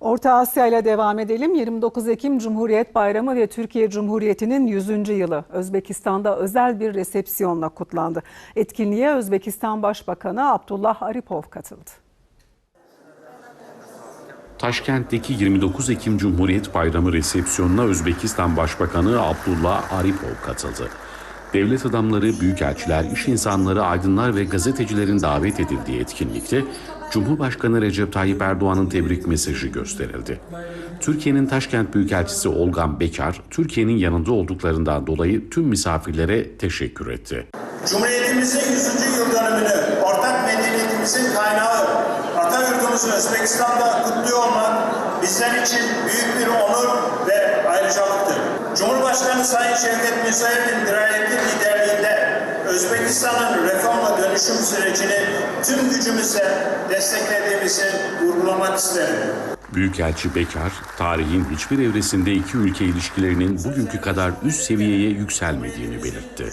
Orta Asya ile devam edelim. 29 Ekim Cumhuriyet Bayramı ve Türkiye Cumhuriyeti'nin 100. yılı Özbekistan'da özel bir resepsiyonla kutlandı. Etkinliğe Özbekistan Başbakanı Abdullah Aripov katıldı. Taşkent'teki 29 Ekim Cumhuriyet Bayramı resepsiyonuna Özbekistan Başbakanı Abdullah Aripov katıldı. Devlet adamları, büyükelçiler, iş insanları, aydınlar ve gazetecilerin davet edildiği etkinlikte Cumhurbaşkanı Recep Tayyip Erdoğan'ın tebrik mesajı gösterildi. Türkiye'nin Taşkent Büyükelçisi Olgan Bekar, Türkiye'nin yanında olduklarından dolayı tüm misafirlere teşekkür etti. Cumhuriyetimizin 100. yıl dönümünü ortak medeniyetimizin kaynağı ata yurdumuz Özbekistan'da kutluyor olmak bizler için büyük bir onur ve. Cumhurbaşkanı Sayın Şevket Mirziyoyev'in dirayetli liderliğinde Özbekistan'ın reforma dönüşüm sürecini tüm gücümüzle desteklediğimizi vurgulamak isterim. Büyükelçi Bekar, tarihin hiçbir evresinde iki ülke ilişkilerinin bugünkü kadar üst seviyeye yükselmediğini belirtti.